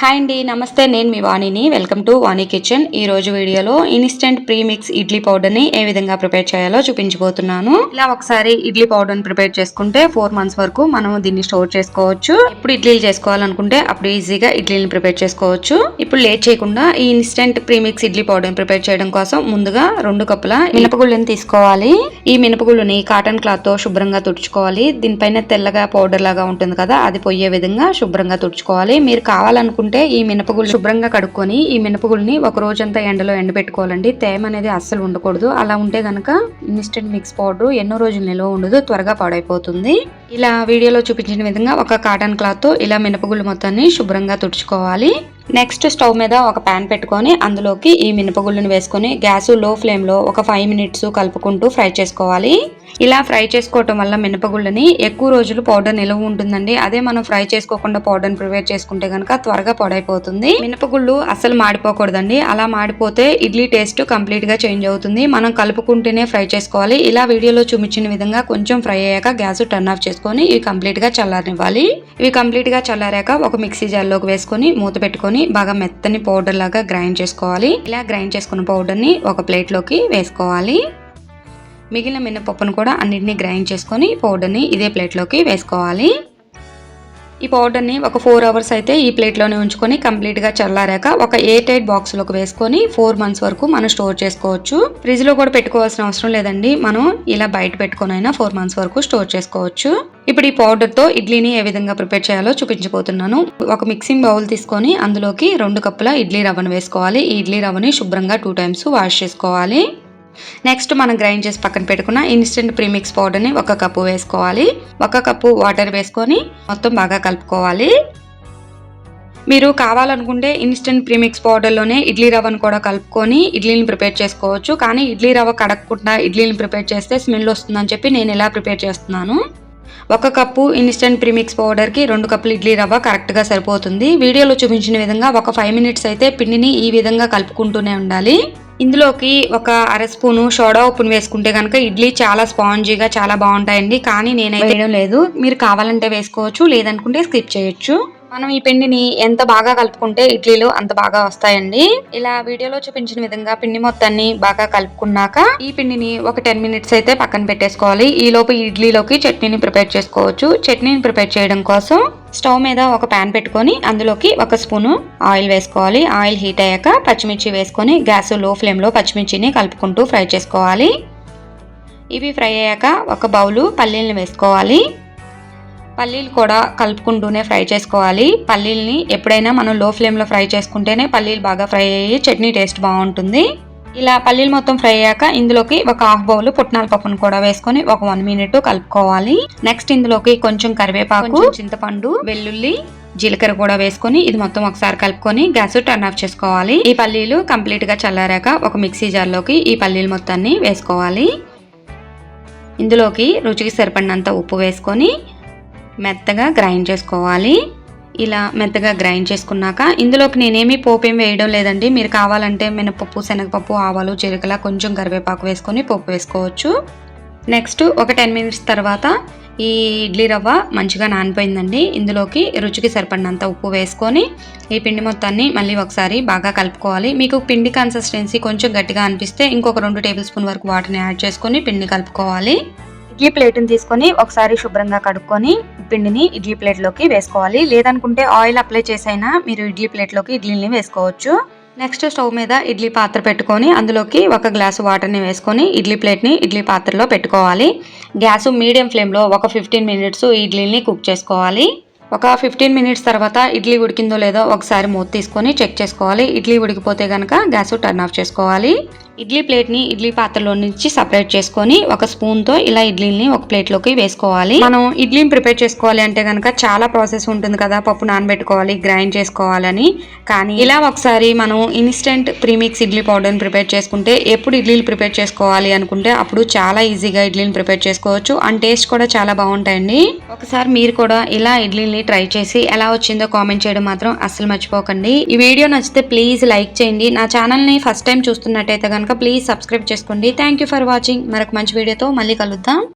Hi అండి నమస్తే నేను మీ వాణిని. Welcome to Vani kitchen. ఈ రోజు వీడియోలో ఇన్స్టెంట్ ప్రీమిక్స్ ఇడ్లీ పౌడర్ని ఏ విధంగా ప్రిపేర్ చేయాలో చూపించబోతున్నాను. ఇలా ఒకసారి ఇడ్లీ పౌడర్ని ప్రిపేర్ చేసుకుంటే ఫోర్ మంత్స్ వరకు మనం దీన్ని స్టోర్ చేసుకోవచ్చు. ఇప్పుడు ఇడ్లీలు చేసుకోవాలనుకుంటే అప్పుడు ఈజీగా ఇడ్లీని ప్రిపేర్ చేసుకోవచ్చు. ఇప్పుడు లేట్ చేయకుండా ఈ ఇన్స్టెంట్ ప్రీమిక్స్ ఇడ్లీ పౌడర్ని ప్రిపేర్ చేయడం కోసం ముందుగా రెండు కప్పుల మినపగుళ్ళని తీసుకోవాలి. ఈ మినపగుళ్ళని కాటన్ క్లాత్తో శుభ్రంగా తుడుచుకోవాలి. దీనిపైన తెల్లగా పౌడర్ లాగా ఉంటుంది కదా అది పోయే విధంగా శుభ్రంగా తుడుచుకోవాలి. మీరు కావాలనుకుంటే ఈ మినపగుళ్ళు శుభ్రంగా కడుక్కొని ఈ మినపగుళ్ళని ఒక రోజంతా ఎండలో ఎండబెట్టుకోవాలండి. తేమ అనేది అస్సలు ఉండకూడదు. అలా ఉంటే గనక ఇన్స్టెంట్ మిక్స్ పౌడర్ ఎన్నో రోజులు నిల్వ ఉండదు త్వరగా పాడైపోతుంది. ఇలా వీడియోలో చూపించిన విధంగా ఒక కాటన్ క్లాత్తో ఇలా మినపగుళ్ళు మొత్తాన్ని శుభ్రంగా తుడుచుకోవాలి. నెక్స్ట్ స్టవ్ మీద ఒక ప్యాన్ పెట్టుకొని అందులోకి ఈ మినపగుళ్ళను వేసుకొని గ్యాస్లో ఫ్లేమ్లో ఒక ఫైవ్ మినిట్స్ కలుపుకుంటూ ఫ్రై చేసుకోవాలి. ఇలా ఫ్రై చేసుకోవటం వల్ల మినపగుళ్ళని ఎక్కువ రోజులు పౌడర్ నిలవ ఉంటుందండి. అదే మనం ఫ్రై చేసుకోకుండా పౌడర్ ప్రిపేర్ చేసుకుంటే కనుక త్వరగా పొడైపోతుంది. మినపగుళ్ళు అసలు మాడిపోకూడదండి. అలా మాడిపోతే ఇడ్లీ టేస్ట్ కంప్లీట్గా చేంజ్ అవుతుంది. మనం కలుపుకుంటేనే ఫ్రై చేసుకోవాలి. ఇలా వీడియోలో చూపించిన విధంగా కొంచెం ఫ్రై అయ్యాక గ్యాస్ టర్న్ ఆఫ్ చేసుకొని ఇవి కంప్లీట్గా చల్లారనివ్వాలి. ఇవి కంప్లీట్గా చల్లారాక ఒక మిక్సీ జార్లోకి వేసుకొని మూత పెట్టుకొని బాగా మెత్తని పౌడర్ లాగా గ్రైండ్ చేసుకోవాలి. ఇలా గ్రైండ్ చేసుకున్న పౌడర్ని ఒక ప్లేట్లోకి వేసుకోవాలి. మిగిలిన మినపప్పును కూడా అన్నిటిని గ్రైండ్ చేసుకొని పౌడర్ని ఇదే ప్లేట్లోకి వేసుకోవాలి. ఈ పౌడర్ని ఒక ఫోర్ అవర్స్ అయితే ఈ ప్లేట్లోనే ఉంచుకొని కంప్లీట్గా చల్లారాక ఒక ఎయిట్ ఎయిట్ బాక్స్లోకి వేసుకొని ఫోర్ మంత్స్ వరకు మనం స్టోర్ చేసుకోవచ్చు. ఫ్రిడ్జ్లో కూడా పెట్టుకోవాల్సిన అవసరం లేదండి. మనం ఇలా బయట పెట్టుకొని అయినా ఫోర్ మంత్స్ వరకు స్టోర్ చేసుకోవచ్చు. ఇప్పుడు ఈ పౌడర్తో ఇడ్లీని ఏ విధంగా ప్రిపేర్ చేయాలో చూపించబోతున్నాను. ఒక మిక్సింగ్ బౌల్ తీసుకొని అందులోకి రెండు కప్పుల ఇడ్లీ రవ్వను వేసుకోవాలి. ఈ ఇడ్లీ రవ్వని శుభ్రంగా టూ టైమ్స్ వాష్ చేసుకోవాలి. నెక్స్ట్ మనం గ్రైండ్ చేసి పక్కన పెట్టుకున్న ఇన్స్టెంట్ ప్రీమిక్స్ పౌడర్ని ఒక కప్పు వేసుకోవాలి. ఒక కప్పు వాటర్ వేసుకొని మొత్తం బాగా కలుపుకోవాలి. మీరు కావాలనుకుంటే ఇన్స్టెంట్ ప్రీమిక్స్ పౌడర్లోనే ఇడ్లీ రవ్వను కూడా కలుపుకొని ఇడ్లీని ప్రిపేర్ చేసుకోవచ్చు. కానీ ఇడ్లీ రవ్వ కడగకుండా ఇడ్లీని ప్రిపేర్ చేస్తే స్మెల్ వస్తుందని చెప్పి నేను ఇలా ప్రిపేర్ చేస్తున్నాను? ఒక కప్పు ఇన్స్టెంట్ ప్రీమిక్స్ పౌడర్కి రెండు కప్పులు ఇడ్లీ రవ్వ కరెక్ట్గా సరిపోతుంది. వీడియోలో చూపించిన విధంగా ఒక ఫైవ్ మినిట్స్ అయితే పిండిని ఈ విధంగా కలుపుకుంటూనే ఉండాలి. ఇందులోకి ఒక అర స్పూను సోడా ఉప్పును వేసుకుంటే కనుక ఇడ్లీ చాలా స్పాంజీగా చాలా బాగుంటాయండి. కానీ నేనైతే లేదు. మీరు కావాలంటే వేసుకోవచ్చు లేదనుకుంటే స్కిప్ చేయొచ్చు. మనం ఈ పిండిని ఎంత బాగా కలుపుకుంటే ఇడ్లీలు అంత బాగా వస్తాయండి. ఇలా వీడియోలో చూపించిన విధంగా పిండి మొత్తాన్ని బాగా కలుపుకున్నాక ఈ పిండిని ఒక టెన్ మినిట్స్ అయితే పక్కన పెట్టేసుకోవాలి. ఈ లోపు ఇడ్లీలోకి చట్నీని ప్రిపేర్ చేసుకోవచ్చు. చట్నీని ప్రిపేర్ చేయడం కోసం స్టవ్ మీద ఒక ప్యాన్ పెట్టుకొని అందులోకి ఒక స్పూను ఆయిల్ వేసుకోవాలి. ఆయిల్ హీట్ అయ్యాక పచ్చిమిర్చి వేసుకొని గ్యాస్లో ఫ్లేమ్లో పచ్చిమిర్చిని కలుపుకుంటూ ఫ్రై చేసుకోవాలి. ఇవి ఫ్రై అయ్యాక ఒక బౌలు పల్లీలను వేసుకోవాలి. పల్లీలు కూడా కలుపుకుంటూనే ఫ్రై చేసుకోవాలి. పల్లీల్ని ఎప్పుడైనా మనం లో ఫ్లేమ్లో ఫ్రై చేసుకుంటేనే పల్లీలు బాగా ఫ్రై అయ్యి చట్నీ టేస్ట్ బాగుంటుంది. ఇలా పల్లీలు మొత్తం ఫ్రై అయ్యాక ఇందులోకి ఒక హాఫ్ బౌల్ పుట్నాల పప్పును కూడా వేసుకొని ఒక వన్ మినిట్ కలుపుకోవాలి. నెక్స్ట్ ఇందులోకి కొంచెం కరివేపాకు చింతపండు వెల్లుల్లి జీలకర్ర కూడా వేసుకొని ఇది మొత్తం ఒకసారి కలుపుకొని గ్యాస్ టర్న్ ఆఫ్ చేసుకోవాలి. ఈ పల్లీలు కంప్లీట్గా చల్లారాక ఒక మిక్సీ జార్లోకి ఈ పల్లీలు మొత్తాన్ని వేసుకోవాలి. ఇందులోకి రుచికి సరిపడినంత ఉప్పు వేసుకొని మెత్తగా గ్రైండ్ చేసుకోవాలి. ఇలా మెత్తగా గ్రైండ్ చేసుకున్నాక ఇందులోకి నేనేమి పోపేం వేయడం లేదండి. మీరు కావాలంటే మినపప్పు శనగపప్పు ఆవాలు జీలకర్ర కొంచెం కరివేపాకు వేసుకొని పోపు వేసుకోవచ్చు. నెక్స్ట్ ఒక టెన్ మినిట్స్ తర్వాత ఈ ఇడ్లీ రవ్వ మంచిగా నానిపోయిందండి. ఇందులోకి రుచికి సరిపడినంత ఉప్పు వేసుకొని ఈ పిండి మొత్తాన్ని మళ్ళీ ఒకసారి బాగా కలుపుకోవాలి. మీకు పిండి కన్సిస్టెన్సీ కొంచెం గట్టిగా అనిపిస్తే ఇంకొక రెండు టేబుల్ స్పూన్ వరకు వాటర్ని యాడ్ చేసుకొని పిండి కలుపుకోవాలి. ఇడ్లీ ప్లేట్ని తీసుకొని ఒకసారి శుభ్రంగా కడుక్కొని పిండిని ఇడ్లీ ప్లేట్లోకి వేసుకోవాలి. లేదనుకుంటే ఆయిల్ అప్లై చేసైనా మీరు ఇడ్లీ ప్లేట్లోకి ఇడ్లీని వేసుకోవచ్చు. నెక్స్ట్ స్టవ్ మీద ఇడ్లీ పాత్ర పెట్టుకొని అందులోకి ఒక గ్లాసు వాటర్ని వేసుకొని ఇడ్లీ ప్లేట్ని ఇడ్లీ పాత్రలో పెట్టుకోవాలి. గ్యాస్ మీడియం ఫ్లేమ్లో ఒక ఫిఫ్టీన్ మినిట్స్ ఇడ్లీని కుక్ చేసుకోవాలి. ఒక ఫిఫ్టీన్ మినిట్స్ తర్వాత ఇడ్లీ ఉడికిందో లేదో ఒకసారి మూత తీసుకొని చెక్ చేసుకోవాలి. ఇడ్లీ ఉడికిపోతే కనుక గ్యాస్ టర్న్ ఆఫ్ చేసుకోవాలి. ఇడ్లీ ప్లేట్ని ఇడ్లీ పాత్రలో నుంచి సపరేట్ చేసుకొని ఒక స్పూన్తో ఇలా ఇడ్లీని ఒక ప్లేట్లోకి వేసుకోవాలి. మనం ఇడ్లీని ప్రిపేర్ చేసుకోవాలి అంటే కనుక చాలా ప్రాసెస్ ఉంటుంది కదా. పప్పు నానబెట్టుకోవాలి గ్రైండ్ చేసుకోవాలని. కానీ ఇలా ఒకసారి మనం ఇన్స్టెంట్ ప్రీమిక్స్ ఇడ్లీ పౌడర్ని ప్రిపేర్ చేసుకుంటే ఎప్పుడు ఇడ్లీలు ప్రిపేర్ చేసుకోవాలి అనుకుంటే అప్పుడు చాలా ఈజీగా ఇడ్లీని ప్రిపేర్ చేసుకోవచ్చు. అండ్ టేస్ట్ కూడా చాలా బాగుంటాయండి. ఒకసారి మీరు కూడా ఇలా ఇడ్లీని ట్రై చేసి ఎలా వచ్చిందో కామెంట్ చేయడం మాత్రం అస్సలు మర్చిపోకండి. ఈ వీడియో నచ్చితే ప్లీజ్ లైక్ చేయండి. నా ఛానల్ని ఫస్ట్ టైం చూస్తున్నట్టయితే కనుక ప్లీజ్ సబ్స్క్రైబ్ చేసుకోండి. థ్యాంక్ యూ ఫర్ వాచింగ్ మరొక మంచి వీడియోతో మళ్ళీ కలుద్దాం.